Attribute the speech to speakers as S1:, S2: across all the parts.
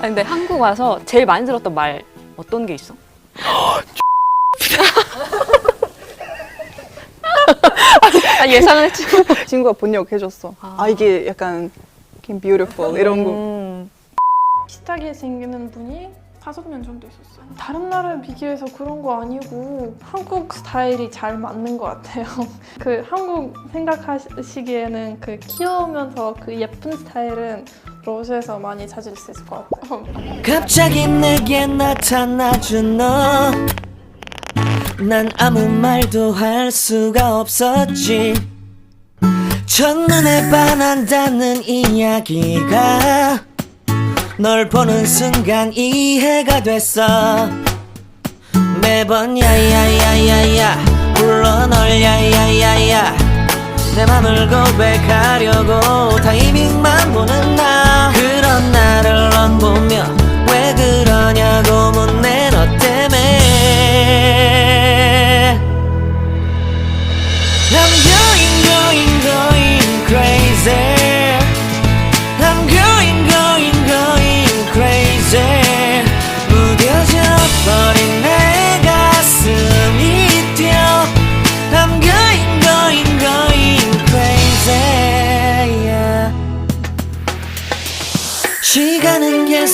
S1: 아니, 근데 한국 와서 제일 많이 들었던 말 어떤 게 있어? 아, 예상을 했지.
S2: 친구가 번역 해줬어.
S1: 아.
S2: 아, 이게 약간 beautiful 이런 거.
S1: 음.
S3: 비슷하게 생기는 분이 다섯 명 정도 있었어요. 다른 나라에 비교해서 그런 거 아니고 한국 스타일이 잘 맞는 것 같아요. 그 한국 생각하시기에는 그 귀여우면서 그 예쁜 스타일은 로즈에서 많이 찾을 수 있을 것 같아요.
S4: 갑자기 내게 나타나준 너. 난 아무 말도 할 수가 없었지. 첫눈에 반한다는 이야기가 널 보는 순간 이해가 됐어. 매번 야야야야야 불러 널 야야야야 내 맘을 고백하려고 타이밍만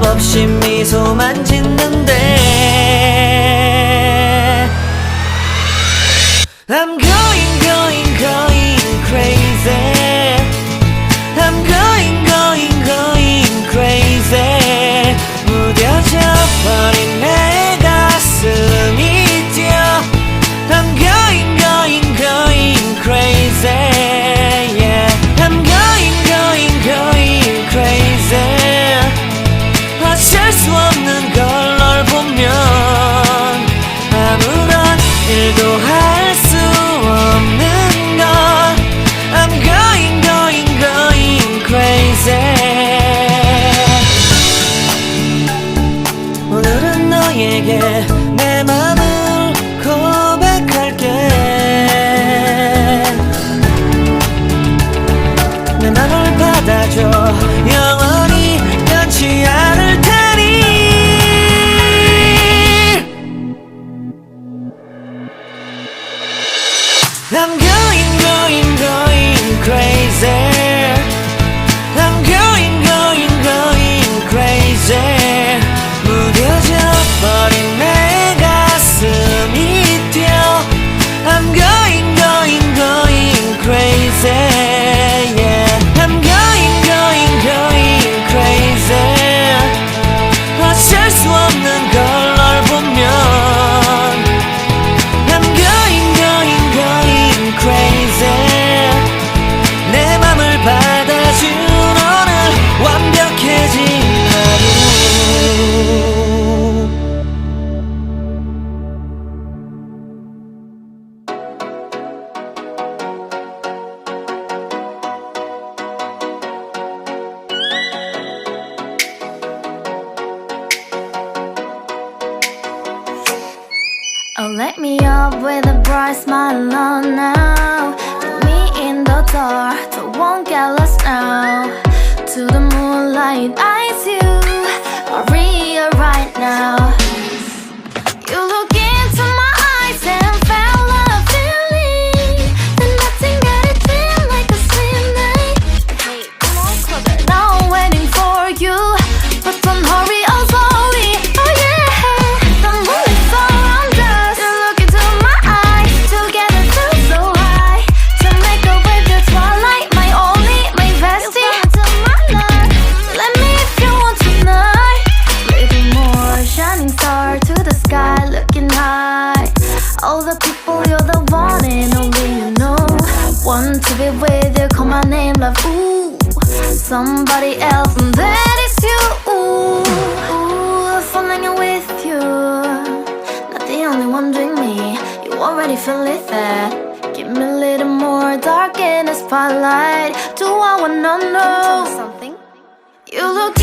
S4: 대답 없이 미소만 짓는데 I'm 내 맘을 고백할게. 내 맘을 받아줘. 영원히 변치 않을 테니. I'm going, going, going crazy.
S5: Oh, let me up with a bright smile oh, on now. Put me in the dark, so won't get lost now. To the moonlight, eyes you, Maria, right you're the one and only you know. Want to be with you, call my name, love, ooh Somebody else, and that is you, ooh, ooh Falling in with you Not the only one doing me. You already feel it there. Give me a little more dark in the spotlight. Do I wanna know? Something? You look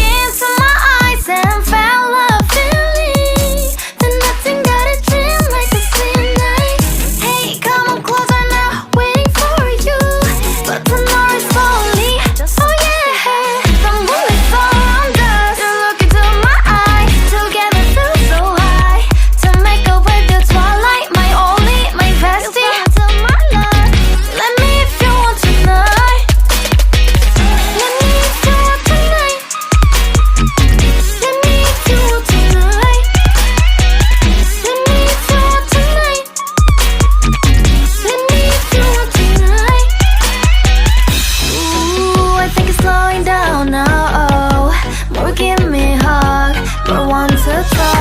S5: try.